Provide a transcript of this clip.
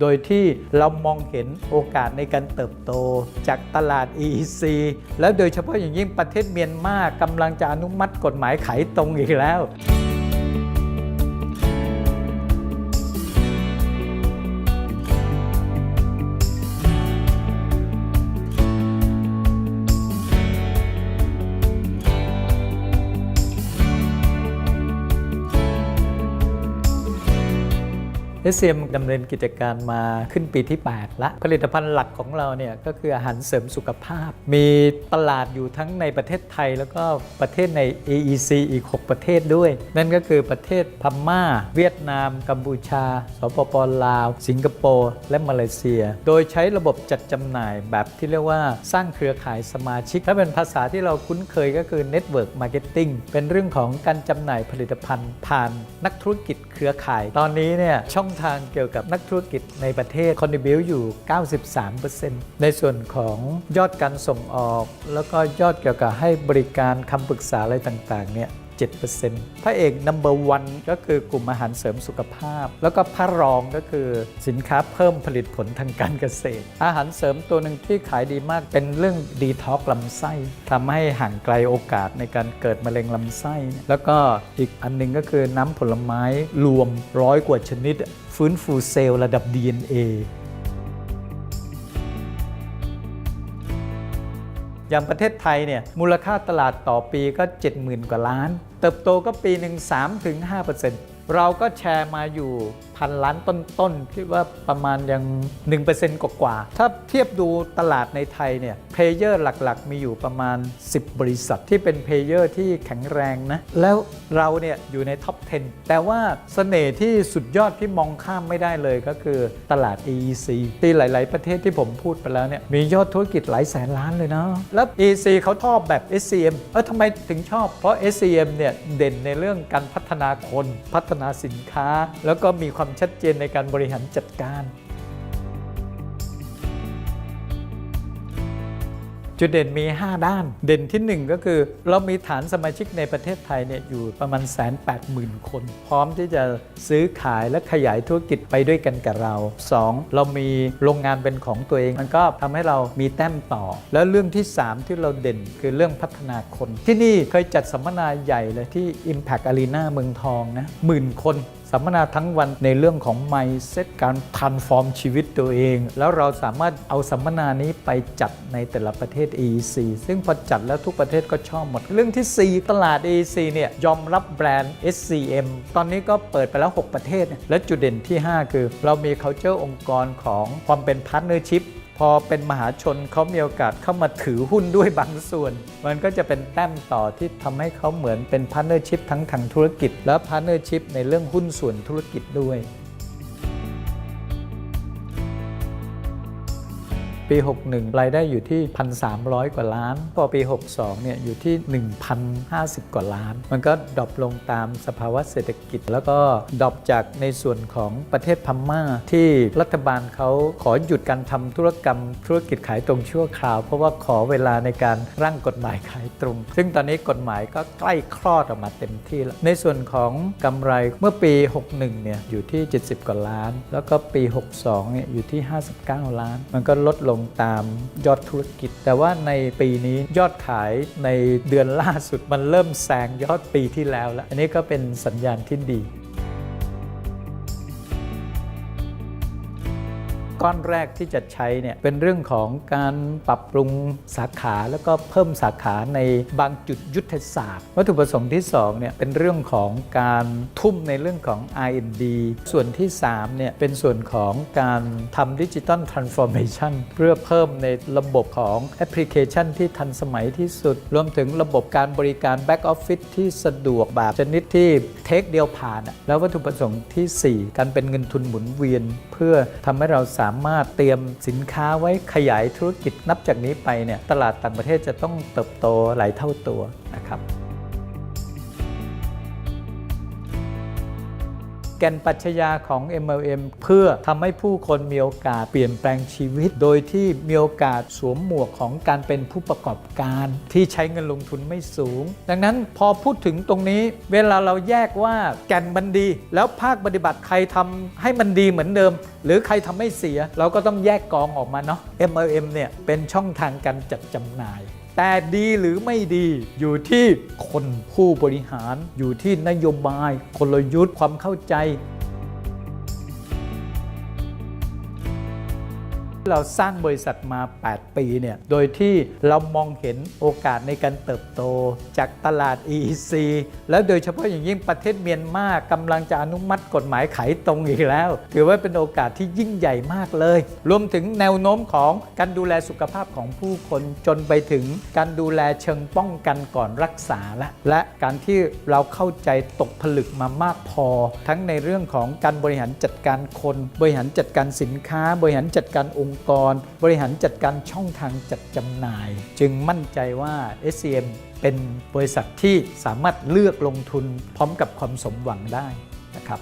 โดยที่เรามองเห็นโอกาสในการเติบโตจากตลาด EEC แล้วโดยเฉพาะอย่างยิ่งประเทศเมียนมากำลังจะอนุมัติกฎหมายขายตรงอีกแล้ว เอสเมดำเนินกิจการมาขึ้นปีที่ 8 ละผลิตภัณฑ์หลักของเราเนี่ยก็คืออาหารเสริมสุขภาพ มีตลาดอยู่ทั้งในประเทศไทย แล้วก็ประเทศใน AEC อีก 6 ประเทศด้วย นั่นก็คือประเทศพม่า เวียดนาม กัมพูชา สปปลาว สิงคโปร์ และมาเลเซีย โดยใช้ระบบจัดจำหน่ายแบบที่เรียกว่าสร้างเครือข่ายสมาชิก ถ้าเป็นภาษาที่เราคุ้นเคยก็คือ Network Marketing เป็นเรื่องของการจำหน่ายผลิตภัณฑ์ผ่านนักธุรกิจเครือข่าย ตอนนี้เนี่ยช่องทางเกี่ยวกับนักธุรกิจในประเทศคอนดิบิวอยู่ 93%ในส่วนของยอดการส่งออก แล้วก็ยอดเกี่ยวกับให้บริการคำปรึกษาอะไรต่างๆเนี่ย 7%พระเอก number one ก็คือกลุ่มอาหารเสริมสุขภาพ แล้วก็พระรองก็คือสินค้าเพิ่มผลิตผลทางการเกษตร อาหารเสริมตัวหนึ่งที่ขายดีมากเป็นเรื่องดีท็อกลำไส้ทำให้ห่างไกลโอกาสในการเกิดมะเร็งลำไส้ แล้วก็อีกอันหนึงก็คือน้ำผลไม้รวมร้อยกว่าชนิด ฟื้นฟูเซลล์ระดับ DNA อย่างประเทศไทยเนี่ยมูลค่าตลาดต่อปีก็ 70,000 กว่าล้าน เติบโตก็ปีหนึ่ง3-5%ถึง เราก็แชร์มาอยู่พันล้านต้นๆคิดว่าประมาณยัง 1%กว่าๆถ้าเทียบดูตลาดในไทยเนี่ยเพลเยอร์หลักๆ มีอยู่ประมาณ 10 บริษัทที่เป็นเพลเยอร์ที่แข็งแรงนะ แล้วเราเนี่ยอยู่ในท็อป 10 แต่ว่าเสน่ห์ที่สุดยอดที่มองข้ามไม่ได้เลยก็คือตลาด EEC ที่หลาย ๆ ประเทศที่ผมพูดไปแล้วเนี่ยมียอดธุรกิจหลายแสนล้านเลยนะ แล้ว EEC เขาชอบแบบ SCM เออทำไมถึงชอบ เพราะ SCM เนี่ยเด่นในเรื่องการพัฒนาคนพัฒณาสินค้า แล้วก็มีความชัดเจนในการบริหารจัดการ จุดเด่นมี 5 ด้าน เด่นที่ 1 ก็คือ เรามีฐานสมาชิกในประเทศไทยเนี่ยอยู่ประมาณแสนแปดหมื่นคน พร้อมที่จะซื้อขายและขยายธุรกิจไปด้วยกันกับเรา 2. เรามีโรงงานเป็นของตัวเอง มันก็ทำให้เรามีแต้มต่อ แล้วเรื่องที่ 3 ที่เราเด่นคือเรื่องพัฒนาคน ที่นี่เคยจัดสัมมนาใหญ่เลยที่ Impact Arena เมืองทองนะหมื่นคนสัมมนาทั้งวันในเรื่องของ mindset การ transform ชีวิตตัวเอง แล้วเราสามารถเอาสัมมนานี้ไปจัดในแต่ละประเทศ EEC ซึ่งพอจัดแล้วทุกประเทศก็ชอบหมด เรื่องทีสี่4 ตลาด EEC เนี่ยยอมรับแบรนด์ SCM ตอนนี้ก็เปิดไปแล้ว 6 ประเทศ และจุดเด่นที่ 5 คือ เรามี culture องค์กรของความเป็น partnership พอเป็นมหาชนเขามีโอกาสเข้ามาถือหุ้นด้วยบางส่วน มันก็จะเป็นแต้มต่อที่ทำให้เขาเหมือนเป็นพาร์เนอร์ชิพทั้งทางธุรกิจ และพาร์เนอร์ชิพในเรื่องหุ้นส่วนธุรกิจด้วย ปี 61 รายได้อยู่ที่ 1,300 กว่าล้าน พอปี 62 เนี่ยอยู่ที่ 1,050 กว่าล้าน มันก็ดรอปลงตามสภาวะเศรษฐกิจ แล้วก็ดรอปจากในส่วนของประเทศพม่า ที่รัฐบาลเขาขอหยุดการทำธุรกรรมธุรกิจขายตรงชั่วคราว เพราะว่าขอเวลาในการร่างกฎหมายขายตรง ซึ่งตอนนี้กฎหมายก็ใกล้คลอดออกมาเต็มที่แล้ว ในส่วนของกำไรเมื่อปี 61 เนี่ยอยู่ที่ 70 กว่าล้าน แล้วก็ปี 62 เนี่ยอยู่ที่ 59 ล้าน มันก็ลดลงตามยอดธุรกิจ แต่ว่าในปีนี้ยอดขายในเดือนล่าสุดมันเริ่มแซงยอดปีที่แล้วแล้ว อันนี้ก็เป็นสัญญาณที่ดี ก้อนแรกที่จะใช้เนี่ยเป็นเรื่องของการปรับปรุงสาขาแล้วก็เพิ่มสาขาในบางจุดยุทธศาสตร์ วัตถุประสงค์ที่2เนี่ยเป็นเรื่องของการทุ่มในเรื่องของ R&D ส่วนที่3เนี่ยเป็นส่วนของการทำดิจิ t a ลทรานส์ฟอร์เมชันเพื่อเพิ่มในระบบของแอปพลิเคชันที่ทันสมัยที่สุด รวมถึงระบบการบริการแบ็กออฟฟิศที่สะดวกแบบชนิดที่เทคเดียวผ่าน แล้ววัตถุประสงค์ทีสี่4 การเป็นเงินทุนหมุนเวียน เพื่อทำให้เราสาามารถเตรียมสินค้าไว้ขยายธุรกิจนับจากนี้ไปเนี่ยตลาดต่างประเทศจะต้องเติบโตหลายเท่าตัวนะครับ แก่นปรัชญาของ MLM เพื่อทำให้ผู้คนมีโอกาสเปลี่ยนแปลงชีวิต โดยที่มีโอกาสสวมหมวกของการเป็นผู้ประกอบการที่ใช้เงินลงทุนไม่สูง ดังนั้นพอพูดถึงตรงนี้ เวลาเราแยกว่าแก่นมันดี แล้วภาคปฏิบัติใครทำให้มันดีเหมือนเดิม หรือใครทำให้เสีย เราก็ต้องแยกกองออกมาเนาะ MLM เนี่ยเป็นช่องทางการจัดจำหน่าย แต่ดีหรือไม่ดีอยู่ที่คนผู้บริหาร อยู่ที่นโยบายกลยุทธ์ความเข้าใจ เราสร้างบริษัทมา 8 ปีเนี่ย โดยที่เรามองเห็นโอกาสในการเติบโตจากตลาด EEC แล้วโดยเฉพาะอย่างยิ่งประเทศเมียนมากำลังจะอนุมัติกฎหมายไขตรงอีกแล้ว ถือว่าเป็นโอกาสที่ยิ่งใหญ่มากเลย รวมถึงแนวโน้มของการดูแลสุขภาพของผู้คนจนไปถึงการดูแลเชิงป้องกันก่อนรักษาและและการที่เราเข้าใจตกผลึกมามากพอ ทั้งในเรื่องของการบริหารจัดการคน บริหารจัดการสินค้า บริหารจัดการองค์ค์กร บริหารจัดการช่องทางจัดจำหน่าย จึงมั่นใจว่า SCM เป็นบริษัทที่สามารถเลือกลงทุนพร้อมกับความสมหวังได้นะครับ